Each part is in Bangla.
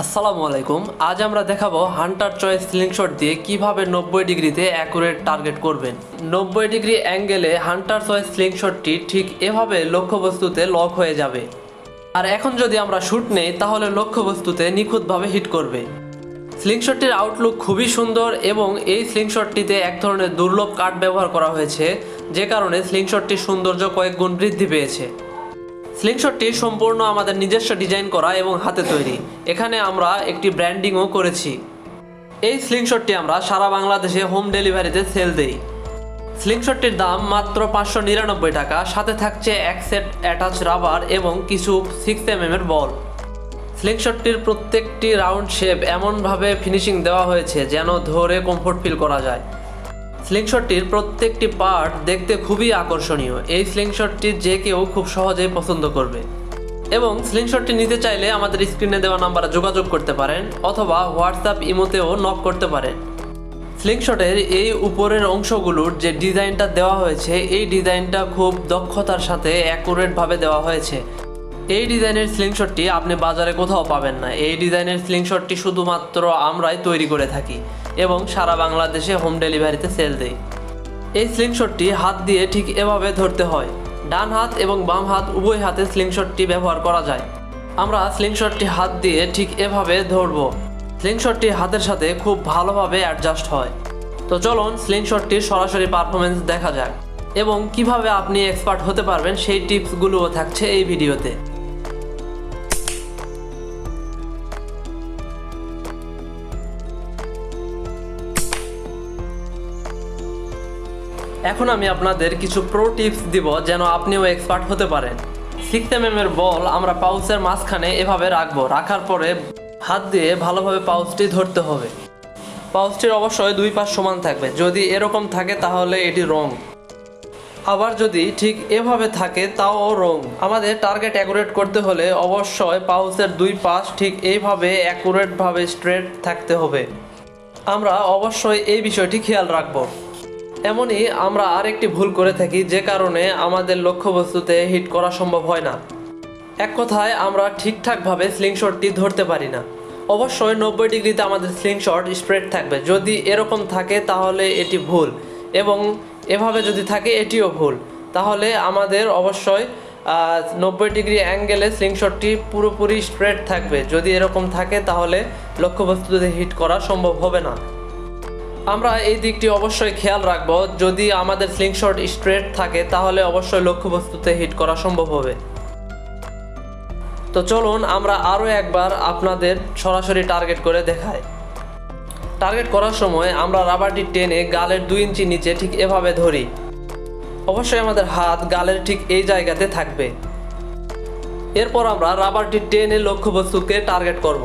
আসসালামু আলাইকুম। আজ আমরা দেখাবো হান্টার চয়েস স্লিংশট দিয়ে কীভাবে নব্বই ডিগ্রিতে অ্যাকুরেট টার্গেট করবেন। নব্বই ডিগ্রি অ্যাঙ্গেলে হান্টার চয়েস স্লিংশটটি ঠিক এভাবে লক্ষ্যবস্তুতে লক হয়ে যাবে। আর এখন যদি আমরা শ্যুট নেই, তাহলে লক্ষ্যবস্তুতে নিখুঁতভাবে হিট করবে। স্লিংশটটির আউটলুক খুবই সুন্দর এবং এই স্লিংশটটিতে এক ধরনের দুর্লভ কাঠ ব্যবহার করা হয়েছে, যে কারণে স্লিংশটটির সৌন্দর্য কয়েক গুণ বৃদ্ধি পেয়েছে। স্লিংশটটি সম্পূর্ণ আমাদের নিজস্ব ডিজাইন করা এবং হাতে তৈরি। এখানে আমরা একটি ব্র্যান্ডিংও করেছি। এই স্লিংশটটি আমরা সারা বাংলাদেশে হোম ডেলিভারিতে সেল দেই। স্লিংশটটির দাম মাত্র পাঁচশো নিরানব্বই টাকা, সাথে থাকছে এক সেট অ্যাটাচ রাবার এবং কিছু সিক্স এম এর বল। স্লিংশটটির প্রত্যেকটি রাউন্ড শেপ এমনভাবে ফিনিশিং দেওয়া হয়েছে যেন ধরে কমফোর্ট ফিল করা যায়। স্লিংশটটির প্রত্যেকটি পার্ট দেখতে খুবই আকর্ষণীয়। এই স্লিংশটটি যে কেউ খুব সহজেই পছন্দ করবে। এবং স্লিংশটটি নিতে চাইলে আমাদের স্ক্রিনে দেওয়া নাম্বারে যোগাযোগ করতে পারেন অথবা হোয়াটসঅ্যাপ ইমোতেও নক করতে পারেন। স্লিংশটের এই উপরের অংশগুলোর যে ডিজাইনটা দেওয়া হয়েছে, এই ডিজাইনটা খুব দক্ষতার সাথে অ্যাকুরেটভাবে দেওয়া হয়েছে। এই ডিজাইনের স্লিংশটটি আপনি বাজারে কোথাও পাবেন না। এই ডিজাইনের স্লিংশটটি শুধুমাত্র আমরাই তৈরি করে থাকি। এবং সারা বাংলাদেশে হোম ডেলিভারিতে সেল দেই এই স্লিংশটটি হাত দিয়ে ঠিক এভাবে ধরতে হয়। ডান হাত এবং বাম হাত উভয় হাতে স্লিংশটটি ব্যবহার করা যায়। আমরা স্লিংশটটি হাত দিয়ে ঠিক এভাবে ধরবো। স্লিংশটটি হাতের সাথে খুব ভালোভাবে অ্যাডজাস্ট হয়। তো চলুন স্লিংশটটির সরাসরি পারফরমেন্স দেখা যাক। এবং কীভাবে আপনি এক্সপার্ট হতে পারবেন সেই টিপসগুলোও থাকছে এই ভিডিওতে। এখন আমি আপনাদের কিছু প্রো টিপস দিব যেন আপনিও এক্সপার্ট হতে পারেন। সিক্স এম এর বল আমরা পাউচের মাঝখানে এভাবে রাখব, রাখার পরে হাত দিয়ে ভালোভাবে পাউচটি ধরতে হবে। পাউচটির অবশ্যই দুই পাশ সমান থাকবে, যদি এরকম থাকে তাহলে এটি রং। আবার যদি ঠিক এভাবে থাকে তাও রং। আমাদের টার্গেট অ্যাকুরেট করতে হলে অবশ্যই পাউচের দুই পাশ ঠিক এইভাবে অ্যাকুরেটভাবে স্ট্রেট থাকতে হবে। আমরা অবশ্যই এই বিষয়টি খেয়াল রাখব। এমনই আমরা আরেকটি ভুল করে থাকি, যে কারণে আমাদের লক্ষ্যবস্তুতে হিট করা সম্ভব হয় না। এক কথায়, আমরা ঠিকঠাকভাবে স্লিংশটটি ধরতে পারি না। অবশ্যই নব্বই ডিগ্রিতে আমাদের স্লিংশট স্প্রেড থাকবে। যদি এরকম থাকে, তাহলে এটি ভুল। এবং এভাবে যদি থাকে, এটিও ভুল। তাহলে আমাদের অবশ্যই নব্বই ডিগ্রি অ্যাঙ্গেলে স্লিংশটটি পুরোপুরি স্প্রেড থাকবে। যদি এরকম থাকে, তাহলে লক্ষ্যবস্তুতে হিট করা সম্ভব হবে না। আমরা এই দিকটি অবশ্যই খেয়াল রাখব। যদি আমাদের স্লিংশট স্ট্রেট থাকে, তাহলে অবশ্যই লক্ষ্যবস্তুতে হিট করা সম্ভব হবে। তো চলুন, আমরা আরও একবার আপনাদের সরাসরি টার্গেট করে দেখাই। টার্গেট করার সময় আমরা রাবারটি টেনে গালের দুই ইঞ্চি নিচে ঠিক এভাবে ধরি। অবশ্যই আমাদের হাত গালের ঠিক এই জায়গাতে থাকবে। এরপর আমরা রাবারটি টেনে লক্ষ্যবস্তুকে টার্গেট করব।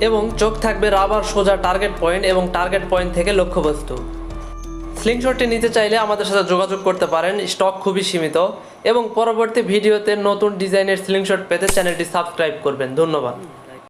এবং চোখ থাকবে রাবার সোজা টার্গেট পয়েন্ট এবং টার্গেট পয়েন্ট থেকে লক্ষ্যবস্তু। স্লিংশটটি নিতে চাইলে আমাদের সাথে যোগাযোগ করতে পারেন স্টক খুবই সীমিত। এবং পরবর্তী ভিডিওতে নতুন ডিজাইনের স্লিংশট পেতে চ্যানেলটি সাবস্ক্রাইব করবেন। ধন্যবাদ।